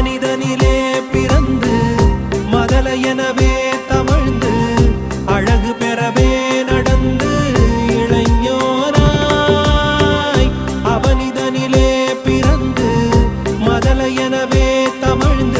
மனிதனிலே பிறந்து மதல எனவே தவழ்ந்து அழகு பெறவே நடந்து இளைஞராய் அவனிதனிலே பிறந்து மதல எனவே தவழ்ந்து